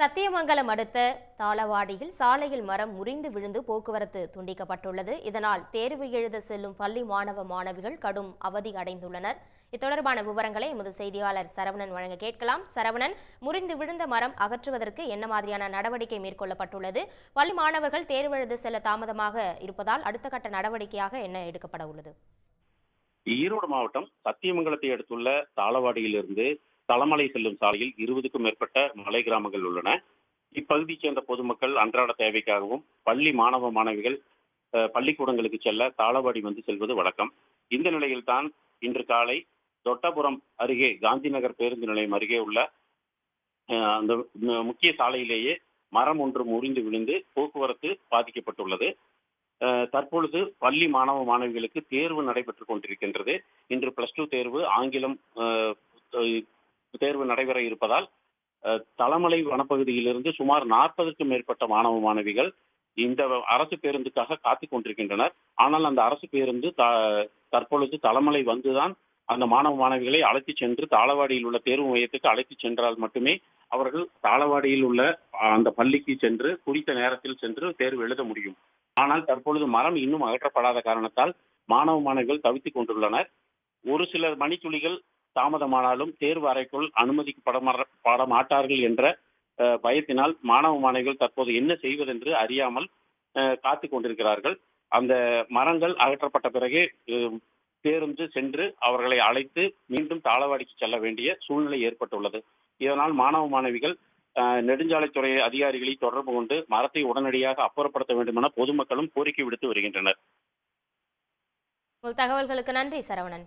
சத்தியமங்கலம் அடுத்த தாளவாடியில் சாலையில் மரம் முறிந்து விழுந்து போக்குவரத்து துண்டிக்கப்பட்டுள்ளது. இதனால் தேர்வு எழுத செல்லும் பள்ளி மாணவ மாணவிகள் கடும் அவதி அடைந்துள்ளனர். இது தொடர்பான விவரங்களை எமது செய்தியாளர் சரவணன் வழங்க கேட்கலாம். சரவணன் முறிந்து விழுந்த மரம் அகற்றுவதற்கு என்ன மாதிரியான நடவடிக்கை மேற்கொள்ளப்பட்டுள்ளது? பள்ளி மாணவர்கள் தேர்வு எழுத செல்ல தாமதமாக இருப்பதால் அடுத்த கட்ட நடவடிக்கையாக என்ன எடுக்கப்பட உள்ளது? ஈரோடு மாவட்டம் சத்தியமங்கலத்தை அடுத்துள்ள தாளவாடியிலிருந்து தளமலை செல்லும் சாலையில் இருபதுக்கும் மேற்பட்ட மலை கிராமங்கள் உள்ளன. இப்பகுதியைச் சேர்ந்த பொதுமக்கள் அன்றாட தேவைக்காகவும் பள்ளி மாணவ மாணவிகள் பள்ளிக்கூடங்களுக்கு செல்ல தாளவாடி வந்து செல்வது வழக்கம். இந்த நிலையில்தான் இன்று காலை தொட்டபுரம் அருகே காந்தி நகர் பேருந்து நிலையம் அருகே உள்ள அஹ், அந்த முக்கிய சாலையிலேயே மரம் ஒன்று முறிந்து விழுந்து போக்குவரத்து பாதிக்கப்பட்டுள்ளது. தற்பொழுது பள்ளி மாணவ மாணவிகளுக்கு தேர்வு நடைபெற்றுக் கொண்டிருக்கின்றது. இன்று பிளஸ் டூ தேர்வு ஆங்கிலம் தேர்வு நடைபெற இருப்பதால் அஹ், வனப்பகுதியிலிருந்து சுமார் நாற்பதுக்கும் மேற்பட்ட மாணவ மாணவிகள் இந்த அரசு பேருந்துக்காக காத்துக் கொண்டிருக்கின்றனர். ஆனால் அந்த அரசு பேருந்து தற்பொழுது தலமலை வந்துதான் அந்த மாணவ மாணவிகளை அழைத்து சென்று தாளவாடியில் உள்ள தேர்வு மையத்துக்கு அழைத்து சென்றால் மட்டுமே அவர்கள் தாளவாடியில் உள்ள அந்த பள்ளிக்கு சென்று குறித்த நேரத்தில் சென்று தேர்வு எழுத முடியும். ஆனால் தற்பொழுது மரம் இன்னும் அகற்றப்படாத காரணத்தால் மாணவ மாணவிகள் தவித்துக் கொண்டுள்ளனர். ஒரு சில மணித்துளிகள் தாமதமானாலும் தேர்வு அறைக்குள் அனுமதிக்கப்பட மாட்டார்கள் என்ற பயத்தினால் மாணவ மாணவிகள் தற்போது என்ன செய்வதென்று அறியாமல் காத்து கொண்டிருக்கிறார்கள். அந்த மரங்கள் அகற்றப்பட்ட பிறகு பேருந்து சென்று அவர்களை அழைத்து மீண்டும் தாளவாடிக்கு செல்ல வேண்டிய சூழ்நிலை ஏற்பட்டுள்ளது. இதனால் மாணவ மாணவிகள் நெடுஞ்சாலைத்துறை அதிகாரிகளை தொடர்பு கொண்டு மரத்தை உடனடியாக அப்புறப்படுத்த வேண்டும் என பொதுமக்களும் கோரிக்கை விடுத்து வருகின்றனர். தகவல்களுக்கு நன்றி சரவணன்.